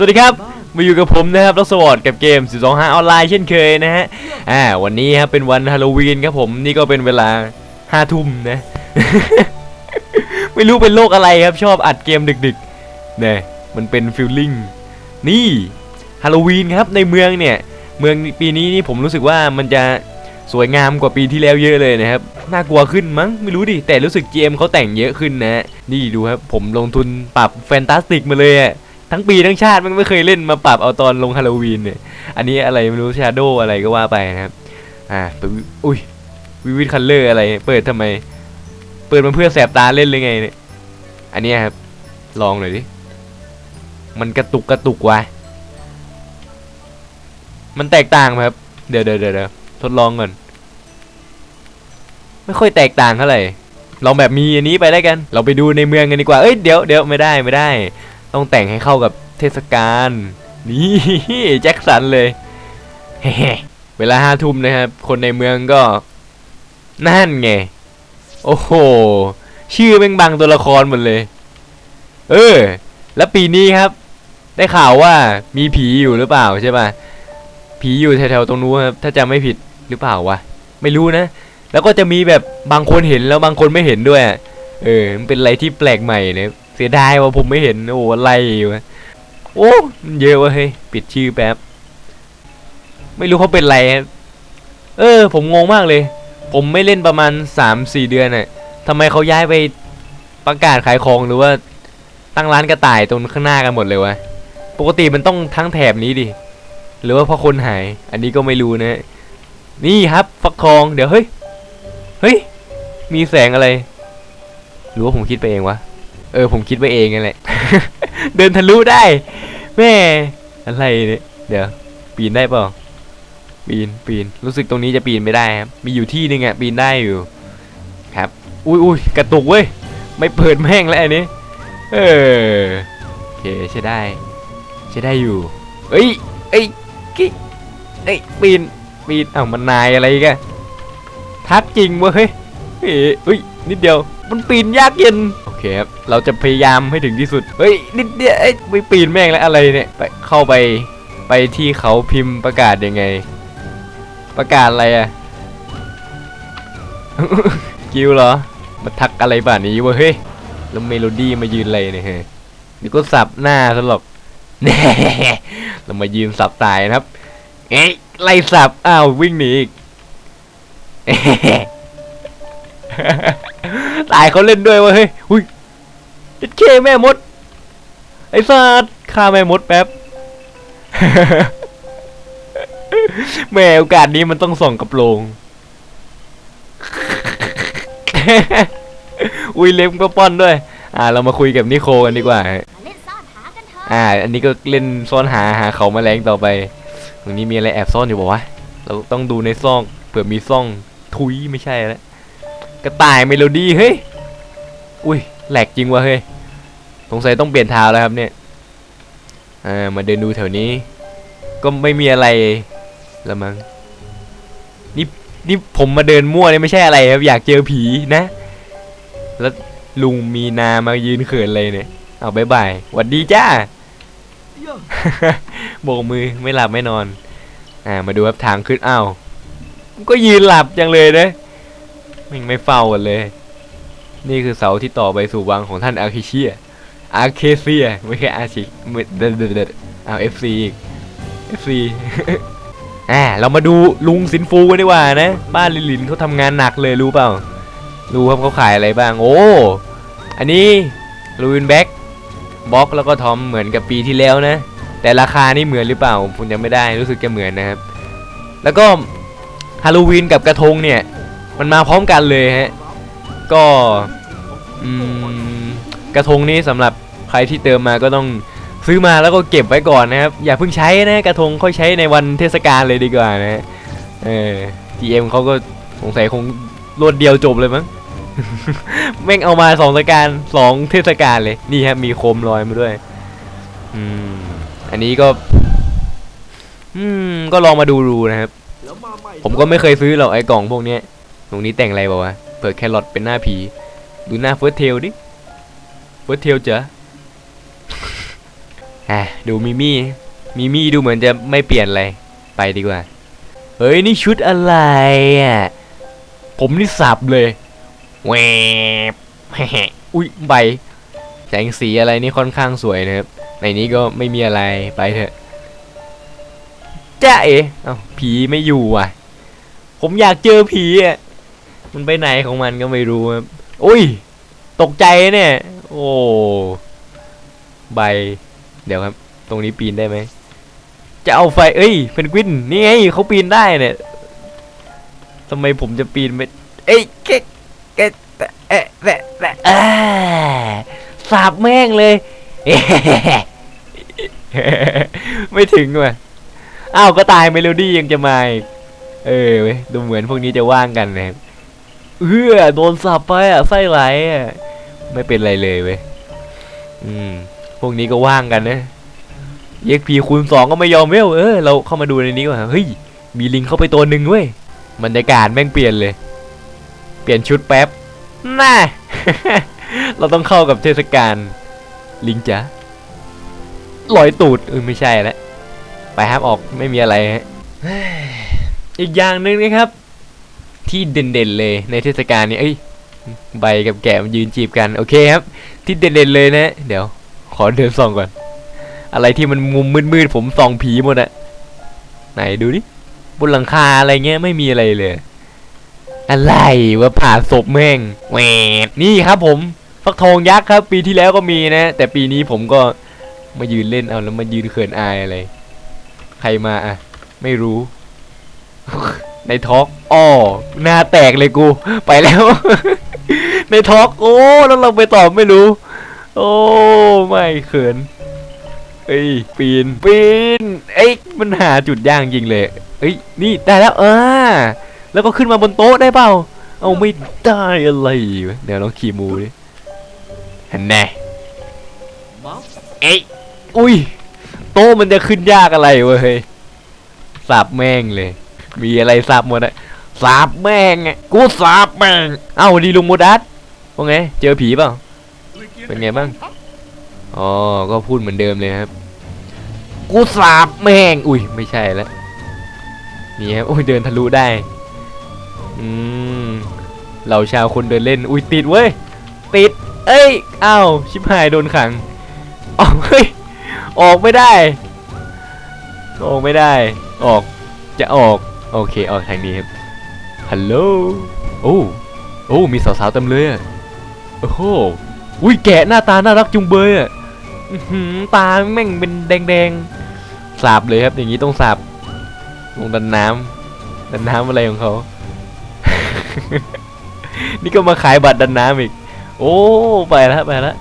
สวัสดีครับ มาอยู่กับผมนะครับรัสวอร์ดกับเกม425 ออนไลน์เช่นเคยนะฮะ อ่า วันนี้ครับเป็นวันฮาโลวีนครับผม นี่ก็เป็นเวลา5ทุ่มนะ ไม่รู้เป็นโรคอะไรครับ ชอบอัดเกมดึกๆเนี่ยมันเป็นฟิลลิ่ง นี่ฮาโลวีนครับในเมืองเนี่ย เมืองปีนี้นี่ผมรู้สึกว่ามันจะสวยงามกว่าปีที่แล้วเยอะเลยนะครับ น่ากลัวขึ้นมั้ง ไม่รู้ดิ แต่รู้สึกเกมเขาแต่งเยอะขึ้นนะ นี่ดูครับ ผมลงทุนปรับแฟนตาสติกมาเลยอะ ทั้งปีทั้งชาติมันไม่เคยเล่นมาปรับเอาตอนลงฮาโลวีนเนี่ย อันนี้อะไรไม่รู้ชาโดอะไรก็ว่าไปนะครับ อ่าอุ้ยวิวิดคัลเลอร์อะไร เปิดทำไม เปิดมาเพื่อแสบตาเล่นเลยไงเนี่ย อันนี้ครับ ลองหน่อยดิ มันกระตุกกระตุกวะมันแตกต่างไหมครับเดี๋ยวเดี๋ยวเดี๋ยวเดี๋ยวทดลองก่อน ไม่ค่อยแตกต่างเท่าไหร่ลองแบบมีอันนี้ไปได้กัน เราไปดูในเมืองกันดีกว่า เอ้ยเดี๋ยวเดี๋ยวไม่ได้ไม่ได้ ต้องแต่งให้เข้ากับเทศกาลนี่แจ็คสันเลยเฮ้เวลาห้าทุ่มนะครับ คนในเมืองก็ นั่นไง โอ้โห ชื่อแม่งบังตัวละครหมดเลย เออ แล้วปีนี้ครับ ได้ข่าวว่ามีผีอยู่หรือเปล่าใช่ป่ะ ผีอยู่แถวๆตรงนู้นครับ ถ้าจำไม่ผิดหรือเปล่าวะ ไม่รู้นะ แล้วก็จะมีแบบบางคนเห็นแล้วบางคนไม่เห็นด้วย เออ มันเป็นอะไรที่แปลกใหม่เนี่ย เสียดายว่าผมไม่เห็น โอ้อะไรวะโอ้มันเยอะวะเฮ้ยปิดชื่อแป๊บ ไม่รู้เขาเป็นไรครับเออ ผมงงมากเลย ผมไม่เล่นประมาณสามสี่เดือนน่ะทำไมเขาย้ายไปประกาศขายของหรือว่าตั้งร้านกระต่ายตรงข้างหน้ากันหมดเลยวะ ปกติมันต้องทั้งแถบนี้ดิ หรือว่าเพราะคนหาย อันนี้ก็ไม่รู้นะ นี่ครับฟักทองเดี๋ยวเฮ้ย เฮ้ย มีแสงอะไร หรือว่าผมคิดไปเองวะ ออผมคิดไปเองนั่นแหละ เดินทะลุได้ แม่อะไรเนี่ยเดี๋ยว ปีนได้เปล่าปีนปีนรู้สึกตรงนี้จะปีนไม่ได้ครับมีอยู่ที่หนึงอะปีนได้อยู่ ครับ อุ้ยอุ้ยกระตุกเว้ยไม่เปิดแม่งแล้วอันนี้เออโอเคใช้ได้ใช้ได้อยู่เอ้ยเอ้ยกิ๊เอ้ยปีนปีนเอ้ามันนายอะไรกันทักจริงเว้ยเฮ้ยอุ้ยนิดเดียว มันปีนยากเย็น โอเคครับ เราจะพยายามให้ถึงที่สุด เฮ้ย นิดเดียวเอ้ไม่ปีนแม่งแล้วอะไรเนี่ย ไปเข้าไป ไปที่เขาพิมพ์ประกาศยังไง ประกาศอะไรอะกิวเหรอ มาทักอะไรป่านนี้วะเฮ้ย แล้วเมโลดี้มายืนอะไรเนี่ยเฮ้ยเดี๋ยวก็สับหน้าซะหรอกแน่เรามายืนสับตายนะครับ เอ้ไล่สับ อ้าว วิ่งหนีอีก ตายเขาเล่นด้วยวะเฮ้ยอุ้ยเจ็ดเคแม่มด ไอ้สัตว์ฆ่าแม่มดแป๊บแม่โอกาสนี้มันต้องส่องกับโลง อุ้ยเล็บก็ป้อนด้วย อ่า เรามาคุยกับนิโคกันดีกว่า เล่นซ่อนหากันเถอะอ่า อันนี้ก็เล่นซ่อนหาหาเขาแมลงต่อไป ตรงนี้มีอะไรแอบซ่อนอยู่บอกวะเราต้องดูในซ่องเผื่อมีซ่องทุยไม่ใช่แล้ว กระต่ายเมโลดี้เฮ้ย อุ้ยแหลกจริงวะเฮ้ย สงสัยต้องเปลี่ยนเท้าแล้วครับเนี่ยอ่ามาเดินดูแถวนี้ ก็ไม่มีอะไรละมั้ง นี่นี่ผมมาเดินมั่วเนี่ยไม่ใช่อะไรครับอยากเจอผีนะ แล้วลุงมีนามายืนเขินเลยเนี่ย เอาบายบายหวัดดีจ้าโบกมือไม่หลับไม่นอน อ่ามาดูครับทางขึ้นอ้าวก็ยืนหลับจังเลยเนะ ม่งไม่เฝ้ากันเลย นี่คือเสาที่ต่อไปสู่วังของท่านอาร์เคเชีย อาร์เคเซีย ไม่ใช่อาชิมเด็ดเด็ดเด็ดอ้าเอฟซีอีกเอฟซีอ่าเรามาดูลุงสินฟูกันดีกว่านะ บ้านลินลินเขาทำงานหนักเลยรู้เปล่า รู้ครับเขาขายอะไรบ้าง โอ้ อันนี้ลูวินแบ็กบล็อกแล้วก็ทอมเหมือนกับปีที่แล้วนะ แต่ราคานี่เหมือนหรือเปล่าผมยังไม่ได้รู้สึกจะเหมือนนะครับ แล้วก็ฮาโลวีนกับกระทงเนี่ย มันมาพร้อมกันเลยฮะ ก็กระทงนี้สำหรับใครที่เติมมาก็ต้องซื้อมาแล้วก็เก็บไว้ก่อนนะครับ อย่าเพิ่งใช้นะกระทงค่อยใช้ในวันเทศกาลเลยดีกว่านะเออ GM เขาก็สงสัยคงรวดเดียวจบเลยมั้งแม่งเอามาสองเทศกาลสองเทศกาลเลย นี่ครับมีโคมลอยมาด้วย อืม อันนี้ก็ อืม ก็ลองมาดูดูนะครับ ผมก็ไม่เคยซื้อหรอกไอ้กล่องพวกเนี้ย ตรงนี้แต่งอะไรบอกวะเปิดแครอทเป็นหน้าผี ดูหน้าเฟิร์สเทลดิ เฟิร์สเทลเจออะดูมิมี่ มิมี่ดูเหมือนจะไม่เปลี่ยนอะไร ไปดีกว่า เฮ้ย นี่ชุดอะไรอะ ผมนี่สับเลยแหวบอุ้ยใบ แสงสีอะไรนี่ค่อนข้างสวยนะครับ ในนี้ก็ไม่มีอะไรไปเถอะจ้าเอ๋อ้าผีไม่อยู่อะ ผมอยากเจอผีอะ มันไปไหนของมันก็ไม่รู้ครับอุ้ย ตกใจเนี่ย โอ้ใบ เดี๋ยวครับ ตรงนี้ปีนได้ไหม จะเอาไฟ เอ้ยเพนกวิน นี่ไงเขาปีนได้เนี่ยทำไมผมจะปีนไม่ เอ้ยเก๊กเก๊กแตะแอะแตะแตะสาบแม่งเลย ไม่ถึงว่ะอ้าวก็ตายเมโลดี้ยังจะมา เออเว้ยดูเหมือนพวกนี้จะว่างกันนะครับ เออโดนสับไปอะไส้ไหลอะไม่เป็นไรเลยเว้ยอืม พวกนี้ก็ว่างกันนะเอ็กพีคูณสองก็ไม่ยอมเว้ยเออเราเข้ามาดูในนี้ก่อนเฮ้ยมีลิงเข้าไปตัวหนึ่งเว้ยบรรยากาศแม่งเปลี่ยนเลย เปลี่ยนชุดแป๊บน่าเราต้องเข้ากับเทศกาลลิงจ๋าลอยตูดเออไม่ใช่แล้วไปครับออกไม่มีอะไรฮะอีกอย่างหนึ่งนะครับ ที่เด่นๆเลยในเทศกาลนี้เอ้ยใบกับแกะมันยืนจีบกันโอเคครับ ที่เด่นๆเลยนะ เดี๋ยว ขอเดินส่องก่อน อะไรที่มันมุมมืดๆผมส่องผีหมดอะไหนดูดิบนหลังคาอะไรเงี้ยไม่มีอะไรเลย อะไรวะผ่าศพแม่งแหวดนี่ครับผมฟักทองยักษ์ครับ ปีที่แล้วก็มีนะ แต่ปีนี้ผมก็มายืนเล่นเอาแล้วมายืนเขินอายอะไร ใครมาอะไม่รู้ ในท็อกอ้อหน้าแตกเลยกู ไปแล้ว ในท็อกโอ้แล้วเราไปตอบไม่รู้ โอ้ไม่เขินเอ้ยปีนปีนเอ้ยมันหาจุดย่างจริงเลยเอ้ยนี่ได้แล้วเออแล้วก็ขึ้นมาบนโต๊ะได้เปล่าเอาไม่ได้อะไรเดี๋ยวลองขี่มูดิเห็นแน่เอ้ยอุ้ยโต๊ะมันจะขึ้นยากอะไรเฮ้ยสับแม่งเลย มีอะไรสับหมดอะสับแม่งอะกูสับแม่ง เอ้าดีลุงโมดัสว่าไง เจอผีเปล่า เป็นไงบ้าง อ๋อ ก็พูดเหมือนเดิมเลยครับ กูสาบแม่ง อุ้ย ไม่ใช่แล้วนี่ครับ อุ้ย เดินทะลุได้ อืม เราชาวคนเดินเล่น อุ้ย ติดเว้ย ติด เอ้ยอ้าวชิบหายโดนขัง ออกเฮ้ย ออกไม่ได้ ออกไม่ได้ ออก จะออก โอเคออกทางนี้ครับฮัลโหลโอ้โอ้มีสาวๆเต็มเลยอะโอ้โหอุ้ยแกะหน้าตาน่ารักจุงเบยอะอื้อหือตาแม่งเป็นแดงๆสาบเลยครับ อย่างนี้ต้องสาบลงดันน้ำดันน้ำอะไรของเขา นี่ก็มาขายบัตรดันน้ำอีก โอ้ไปแล้วไปแล้ว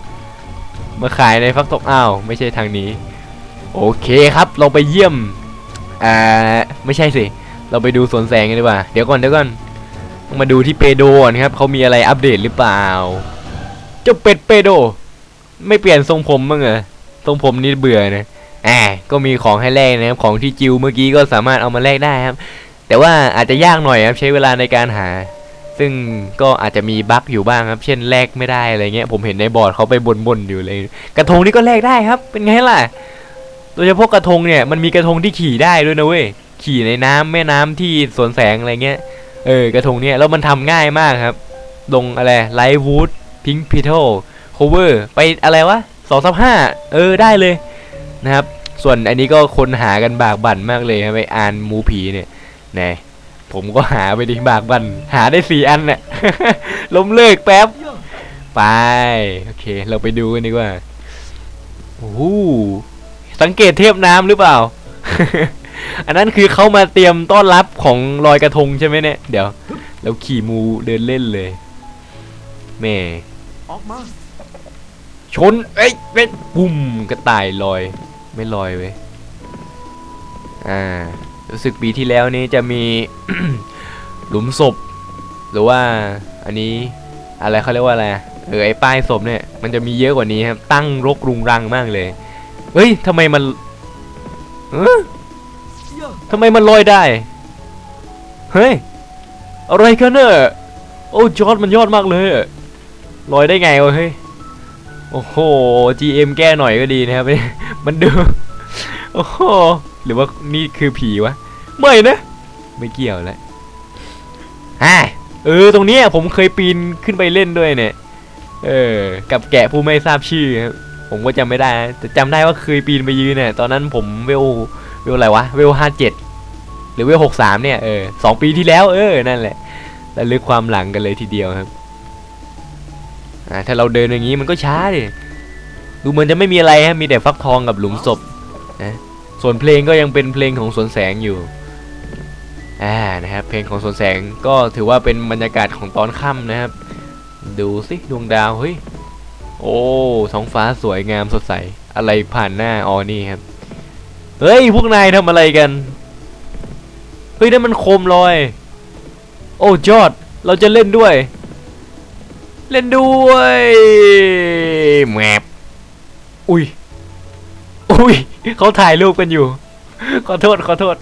มาขายในฟักทองอ้าวไม่ใช่ทางนี้ โอเคครับ เราไปเยี่ยมอ่าไม่ใช่สิ เราไปดูสวนแสงกันดีกว่า เดี๋ยวก่อนเดี๋ยวก่อนต้องมาดูที่เปโดก่อนครับเขามีอะไรอัปเดตหรือเปล่า เจ้าเป็ดเปโด ไม่เปลี่ยนทรงผมมั้งเหรอทรงผมนี่เบื่อนะอ่าก็มีของให้แลกนะครับของที่จิวเมื่อกี้ก็สามารถเอามาแลกได้ครับ แต่ว่าอาจจะยากหน่อยครับใช้เวลาในการหา ซึ่งก็อาจจะมีบั๊กอยู่บ้างครับ เช่นแลกไม่ได้อะไรเงี้ยผมเห็นในบอร์ดเขาไปบ่นๆอยู่เลย กระทงนี่ก็แลกได้ครับ เป็นไงล่ะโดยเฉพาะกระทงเนี่ยมันมีกระทงที่ขี่ได้ด้วยนะเว้ย ขี่ในน้ำแม่น้ำที่สวนแสงอะไรเงี้ย เออกระทงเนี่ยแล้วมันทำง่ายมากครับ ลงอะไรไลท์วูดพิงพิท l โคเวอร์ไปอะไรวะสองสับห้าเออได้เลยนะครับ ส่วนอันนี้ก็คนหากันบากบั่นมากเลยครับไปอ่านมูผีเนี่ยน่ผมก็หาไปดิบากบั่นหาได้สี่อันเนี่ยล้มเลิกแป๊บ ไป โอเค เราไปดูกันดีกว่าโอ้โหสังเกตเทพน้ำหรือเปล่า อันนั้นคือเขามาเตรียมต้อนรับของลอยกระทงใช่ไหมเนี่ย เดี๋ยวเราขี่มูเดินเล่นเลยแม่ออกมาชนเอ้ยเว้ยปุ่มกระต่ายลอย ไม่ลอยเว้ยอ่ารู้สึกปีที่แล้วนี้จะมี หลุมศพ หรือว่าอันนี้อะไรเขาเรียกว่าอะไรเออไอ้ป้ายศพเนี่ยมันจะมีเยอะกว่านี้ครับตั้งรกรุงรังมากเลย เฮ้ยทำไมมันเออ ทำไมมันลอยได้ เฮ้ย อะไรกันเนี่ยโอ้จอร์ดมันยอดมากเลยอะลอยได้ไงวะเฮ้ย โอ้โห GM แก้หน่อยก็ดีนะครับ มันดู โอ้โห หรือว่านี่คือผีวะ ไม่นะ ไม่เกี่ยวแล้วฮ่าเออ ตรงเนี้ยผมเคยปีนขึ้นไปเล่นด้วยเนี่ย เออ กับแกะผู้ไม่ทราบชื่อครับ ผมก็จำไม่ได้นะแต่จำได้ว่าเคยปีนไปยืนเนี่ย ตอนนั้นผมเวล เวลอะไรวะเวลห้าเจ็ดหรือเวลหกสามเนี่ยเออสองปีที่แล้วเออนั่นแหละระลึกความหลังกันเลยทีเดียวครับอ่าถ้าเราเดินอย่างนี้มันก็ช้าดิดูเหมือนจะไม่มีอะไรฮะมีแต่ฟักทองกับหลุมศพนะส่วนเพลงก็ยังเป็นเพลงของสวนแสงอยู่อ่านะครับเพลงของสวนแสงก็ถือว่าเป็นบรรยากาศของตอนค่ำนะครับ ดูสิดวงดาวเฮ้ยโอ้ท้องฟ้าสวยงามสดใสอะไรผ่านหน้าอ๋อนี่ครับ เฮ้ย พวกนายทำอะไรกัน เฮ้ยนั่นมันโคมลอย โอ้จอด เราจะเล่นด้วย เล่นด้วยแมบอุ้ย อุ้ย เขาถ่ายรูปกันอยู่ ขอโทษ ขอโทษ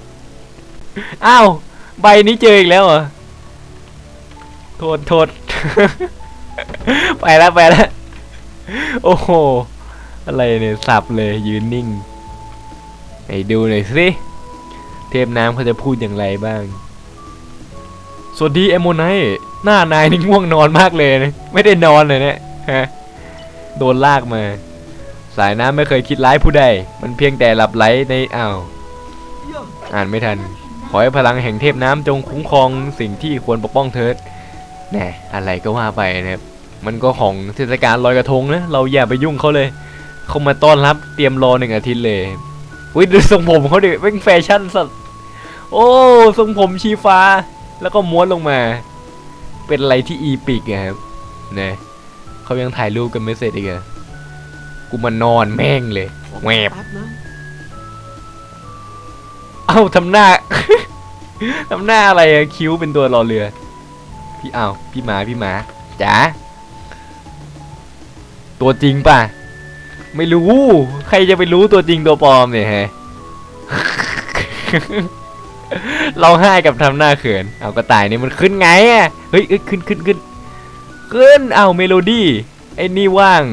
อ้าว ใบนี้เจออีกแล้วเหรอ โทษ โทษ ไปแล้วไปแล้ว โอ้โห อะไรเนี่ย สับเลยยืนนิ่ง ไหนดูหน่อยสิเทพน้ำเขาจะพูดอย่างไรบ้าง สวัสดีเอโมไนหน้านายนี่ง่วงนอนมากเลยนะไม่ได้นอนเลยเนี่ยฮะโดนลากมา สายน้ำไม่เคยคิดร้ายผู้ใด มันเพียงแต่หลับไหลในอ้าวอ่านไม่ทัน ขอให้พลังแห่งเทพน้ำจงคุ้มครองสิ่งที่ควรปกป้องเถิดแหน่อะไรก็ว่าไปนะครับมันก็ของเทศกาลลอยกระทงนะ เราอย่าไปยุ่งเขาเลย เขามาต้อนรับเตรียมรอหนึ่งอาทิตย์เลย อุ้ยดูทรงผมเขาดิเป็นแฟชั่นสัสโอ้ทรงผมชีฟ้า แล้วก็ม้วนลงมา เป็นอะไรที่อีปิกอะครับนะเขายังถ่ายรูปกันไม่เสร็จอีกอะกูมานอนแม่งเลยแหวบเอ้าทำหน้าทำหน้าอะไรอะคิ้วเป็นตัวรอเรือ พี่เอ้าพี่หมาพี่หมาจ๋าตัวจริงป่ะ ไม่รู้ ใครจะไปรู้ตัวจริงตัวปลอมเนี่ยฮะเราให้กับทำหน้าเขิน เอากระต่ายนี่มันขึ้นไงอะเฮ้ยขึ้นขึ้นขึ้นขึ้นเอาเมโลดี้ไอ้นี่ว่าง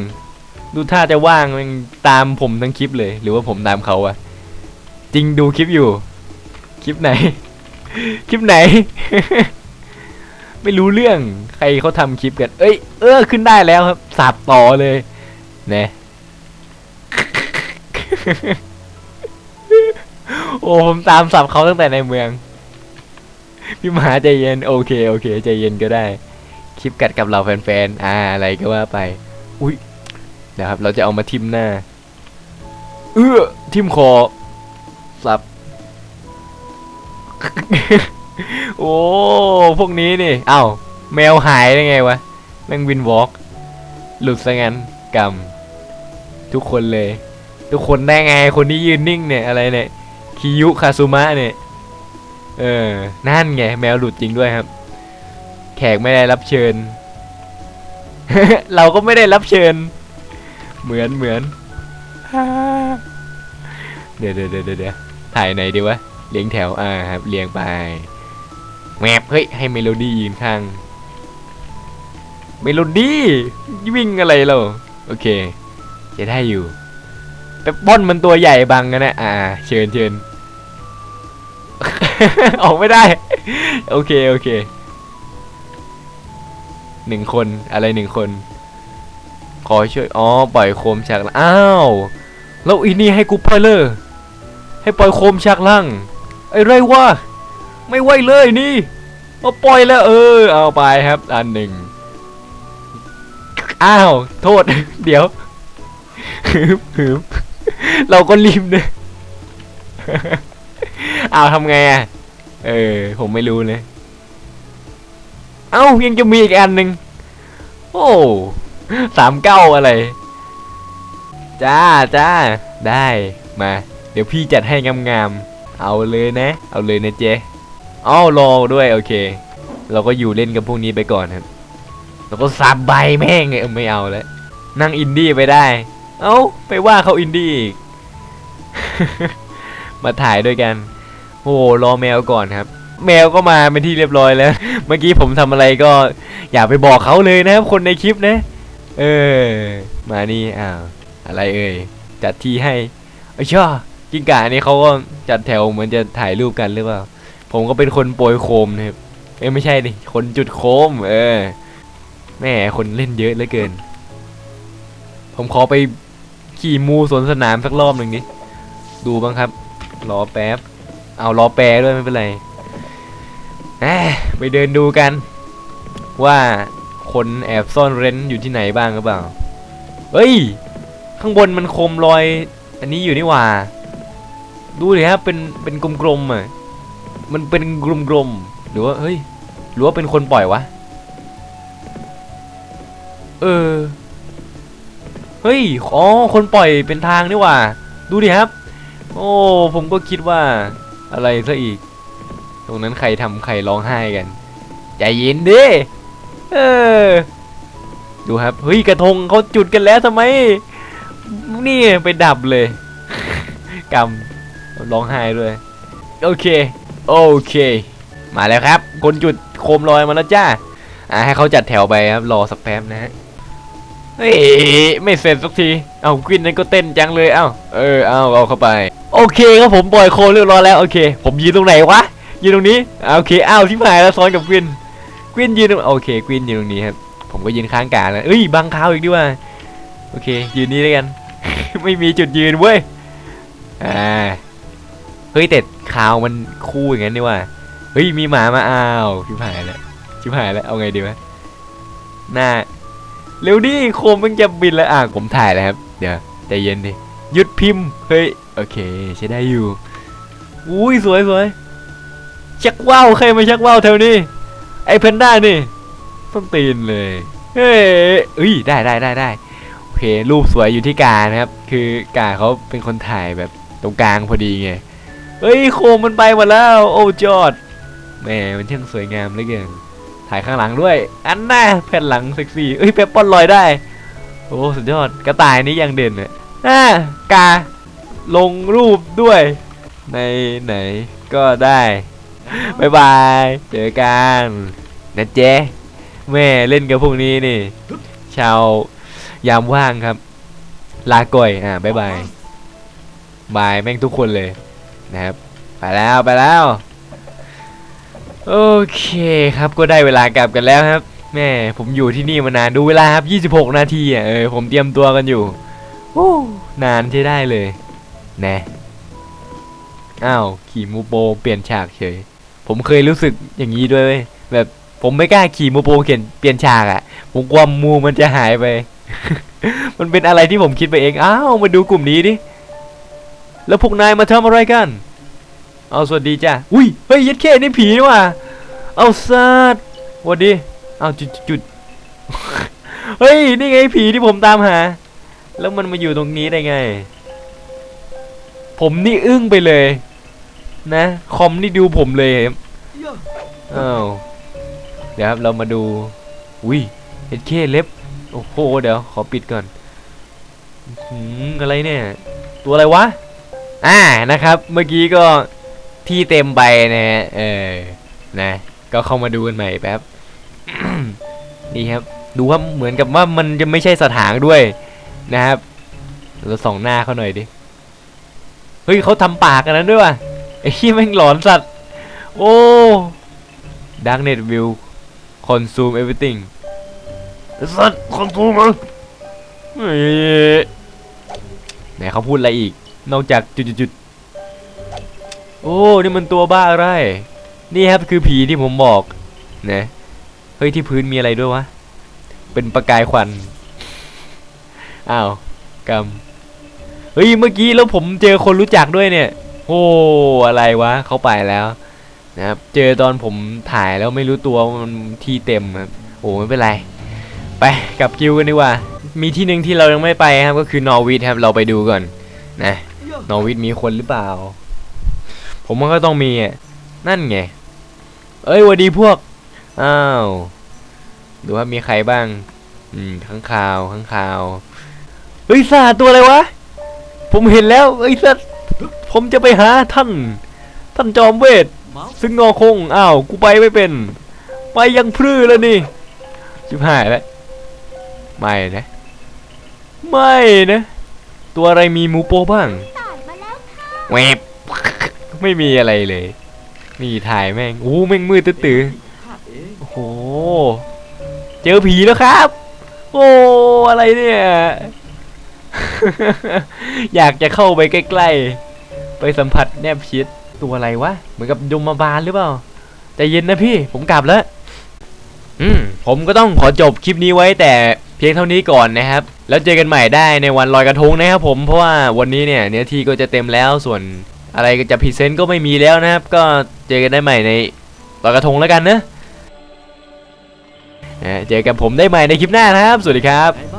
ดูท่าจะว่างมันตามผมทั้งคลิปเลย หรือว่าผมตามเขาอะจริงดูคลิปอยู่ คลิปไหน คลิปไหน ไม่รู้เรื่องใครเขาทำคลิปกัน เอ้ย เออขึ้นได้แล้วครับสับต่อเลยเนะ โอ้ผมตามสับเขาตั้งแต่ในเมือง พี่หมาใจเย็น โอเค โอเค ใจเย็นก็ได้ คลิปกัดกับเราแฟนๆ อ่า อะไรก็ว่าไป อุ้ยเดี๋ยวครับ เราจะเอามาทิมหน้า เอื้อทิมคอ สับ โอ้ พวกนี้นี่ เอ้า แมวหายได้ไงวะแม่งวินวอล์กหลุดซะงั้นกรรมทุกคนเลย ทุกคนได้ไงคนที่ยืนนิ่งเนี่ยอะไรเนี่ยคิยุคาซุมะเนี่ยเออนั่นไงแมวหลุดจริงด้วยครับ แขกไม่ได้รับเชิญ เราก็ไม่ได้รับเชิญ เหมือนเหมือนเดี๋ยวเดี๋ยวเดี๋ยวเดี๋ยวถ่ายไหนดีวะเรียงแถวอ่าครับเรียงไปแมบเฮ้ยให้เมโลดี้ยืนข้างเมโลดี้วิ่งอะไรเราโอเค จะได้อยู่ แต่บอนมันตัวใหญ่บังกันนะอ่า เชิญเชิญออกไม่ได้ โอเคโอเคหนึ่งคนอะไรหนึ่งคน ขอช่วยอ๋อปล่อยโคมฉากหลังอ้าวแล้วอีนี่ให้กูปล่อยเลยให้ปล่อยโคมฉากล่างไอ้ไรวะไม่ไหวเลยนี่มาปล่อยแล้วเออ เอาไปครับ อันหนึ่งอ้าว โทษ เดี๋ยวหืมหืม เราก็รีบเนี่ยอ้าทำไงอะ เออ ผมไม่รู้เลย เอ้า ยังจะมีอีกอันหนึ่งโอ้สามเก้าอะไร จ้าจ้าได้มา เดี๋ยวพี่จัดให้งามๆ เอาเลยนะ เอาเลยนะเจ๊อ้าวรอด้วย โอเค เราก็อยู่เล่นกับพวกนี้ไปก่อนครับแล้วก็ซับใบแม่งเลยเออไม่เอาแล้ว นั่งอินดี้ไปได้ เอ้าไปว่าเขาอินดี้อีก มาถ่ายด้วยกันโอ้รอแมวก่อนครับ แมวก็มาเป็นที่เรียบร้อยแล้ว เมื่อกี้ผมทำอะไรก็ อย่าไปบอกเขาเลยนะครับ คนในคลิปนะ เออ มานี่อ้าวอะไรเอ่ยจัดที่ให้ไอ้ช่อกิ้งก่านี่เขาก็จัดแถวเหมือนจะถ่ายรูปกันหรือเปล่า ผมก็เป็นคนโปรยโคมนะครับเอ้ไม่ใช่ดิคนจุดโคม เออแม่คนเล่นเยอะเหลือเกิน ผมขอไป ขี่มูสวนสนามสักรอบหนึ่งดิดูบ้างครับรอแป๊บ เอารอแปรด้วยไม่เป็นไรแหมไปเดินดูกัน ว่าคนแอบซ่อนเร้นอยู่ที่ไหนบ้างหรือเปล่าเฮ้ย ข้างบนมันโคมรอย อันนี้อยู่นี่ว่า ดูดิครับเป็นเป็นกลมๆอะมันเป็นกลมๆหรือว่าเฮ้ยหรือว่าเป็นคนปล่อยวะ เออ เฮ้ย อ๋อ คนปล่อยเป็นทางนี่ว่า ดูดิครับ โอ้ ผมก็คิดว่าอะไรซะอีก ตรงนั้นใครทำใครร้องไห้กัน ใจเย็นดิ เออ ดูครับ เฮ้ย กระทงเขาจุดกันแล้วทำไม นี่ไปดับเลยกำร้องไห้ด้วย โอเค โอเค มาแล้วครับ คนจุดโคมลอยมาแล้วจ้า อะให้เขาจัดแถวไปครับ รอสักแป๊บนะฮะ เฮ้ยไม่เสร็จสักที เอากวินนั้นก็เต้นจังเลย เอ้า เออ เอาเอาเข้าไป โอเคครับผมปล่อยโคเรียบร้อยแล้ว โอเค ผมยืนตรงไหนวะ ยืนตรงนี้ โอเค อ้าวที่หายแล้วซ้อนกับกวิน กวินยืนตรง โอเค กวินยืนตรงนี้ครับ ผมก็ยืนข้างกาแล้วเอ้ย บังเขาอีกดีว่าโอเค ยืนนี่แล้วกัน ไม่มีจุดยืนเว้ย อ่า เฮ้ยแต่ขาวมันคู่อย่างนั้นนี่ว่า เฮ้ย มีหมามาอ้าวชิบหายแล้วชิบหายแล้ว เอาไงดีวะ หน้า เร็วดิโคมมันจะบินแล้วอะผมถ่ายแล้วครับ เดี๋ยวใจเย็นดิหยุดพิมพ์เฮ้ยโอเคใช้ได้อยู่อุ้ยสวยสวยชักว่าวใครมาชักว่าวแถวนี้ไอ้เพนด้านี่ต้นตีนเลยเฮ้ยเอ้ยได้ได้ได้ได้โอเครูปสวยอยู่ที่กานะครับ คือกาเขาเป็นคนถ่ายแบบตรงกลางพอดีไงเฮ้ยโคมมันไปหมดแล้ว โอ้จอดแหมมันช่างสวยงามเหลือเกิน ถ่ายข้างหลังด้วย อันน่าแผ่นหลังเซ็กซี่เอ้ยเปปปอนลอยได้ โอ้สุดยอดกระต่ายนี่ยังเด่นอะอ่ากาลงรูปด้วย ในไหนก็ได้บายบายเจอกันนะเจ๊แม่เล่นกับพวกนี้นี่ ชาวยามว่างครับ ลาก่อยอ่าบายบายบายแม่งทุกคนเลยนะครับ ไปแล้วไปแล้ว โอเคครับก็ได้เวลากลับกันแล้วครับแม่ผมอยู่ที่นี่มานานดูเวลาครับ 26 นาทีอะเออผมเตรียมตัวกันอยู่โอ้นานใช้ได้เลยแนะอ้าวขี่มูโปเปลี่ยนฉากเฉย ผมเคยรู้สึกอย่างนี้ด้วยแบบผมไม่กล้าขี่มูโปเขียนเปลี่ยนฉากอะ ผมกลัวมูมันจะหายไป มันเป็นอะไรที่ผมคิดไปเองอ้าวมาดูกลุ่มนี้ดิแล้วพวกนายมาทำอะไรกัน เอาสวัสดีจ้ะอุ้ยเฮ้ยยัดเคนี่ผีนี่ว่ะเอาซัดสวัสดีเอาจุดจุดเฮ้ยนี่ไงผีที่ผมตามหา แล้วมันมาอยู่ตรงนี้ได้ไง ผมนี่อึ้งไปเลย นะคอมนี่ดูผมเลยอ้าวเดี๋ยวครับเรามาดูอุ้ยเอ็ดเคเล็บโอ้โหเดี๋ยวขอปิดก่อนหืมอะไรเนี่ย ตัวอะไรวะอ่านะครับ เมื่อกี้ก็ ที่เต็มใบนะฮะเออนะ ก็เข้ามาดูกันใหม่แป๊บนี่ครับ ดูว่าเหมือนกับว่ามันจะไม่ใช่สถานด้วยนะครับเราส่องหน้าเขาหน่อยดิเฮ้ยเขาทำปากกันนั้นด้วยว่ะไอ้ขี้ยแม่งหลอนสัตว์ โอ้ Darknet will consume everything สัตว์คอนซูมเฮ้ยไหนเขาพูดอะไรอีก นอกจากจุดๆๆ โอ้นี่มันตัวบ้าอะไร นี่ครับคือผีที่ผมบอกนะเฮ้ยที่พื้นมีอะไรด้วยวะ เป็นประกายควัน อ้าวกำเฮ้ยเมื่อกี้แล้วผมเจอคนรู้จักด้วยเนี่ย โอ้อะไรวะเขาไปแล้วนะครับเจอตอนผมถ่ายแล้วไม่รู้ตัวมันที่เต็มครับโอ้ไม่เป็นไร ไปกลับกิวกันดีกว่า มีที่หนึ่งที่เรายังไม่ไปครับก็คือนอร์วิทครับเราไปดูก่อนนะนอร์วิทมีคนหรือเปล่า ผมว่าก็ต้องมีอะนั่นไง เอ้ยหวัสดีพวก อ้าว ดูว่ามีใครบ้าง อืมข้างข่าวข้างข่าว เฮ้ยสาตัวอะไรวะ ผมเห็นแล้วเฮ้ยสัตว์ผมจะไปหาท่าน ท่านจอมเวท ซึ่งงอคง อ้าว กูไปไม่เป็น ไปยังพรื้แล้วนี่ ชิบหายแล้วไม่นะ ไม่นะ ตัวอะไรมีหมูโปบ้างต่ายมาแล้วค่ะแวบ ไม่มีอะไรเลย นี่ถ่ายแม่งอู้แม่งมืดตื้อโอ้โห เจอผีแล้วครับ โอ้อะไรเนี่ย อยากจะเข้าไปใกล้ๆ ไปสัมผัสแนบชิดตัวอะไรวะ เหมือนกับยมบาลหรือเปล่าใจเย็นนะพี่ผมกลับแล้ว อืมผมก็ต้องขอจบคลิปนี้ไว้แต่เพียงเท่านี้ก่อนนะครับ แล้วเจอกันใหม่ได้ในวันลอยกระทงนะครับผมเพราะว่าวันนี้เนี่ยเนื้อที่ก็จะเต็มแล้วส่วน อะไรก็จะพรีเซนต์ก็ไม่มีแล้วนะครับ ก็เจอกันได้ใหม่ในลอยกระทงแล้วกันนะนะเจอกันผมได้ใหม่ในคลิปหน้านะครับ สวัสดีครับ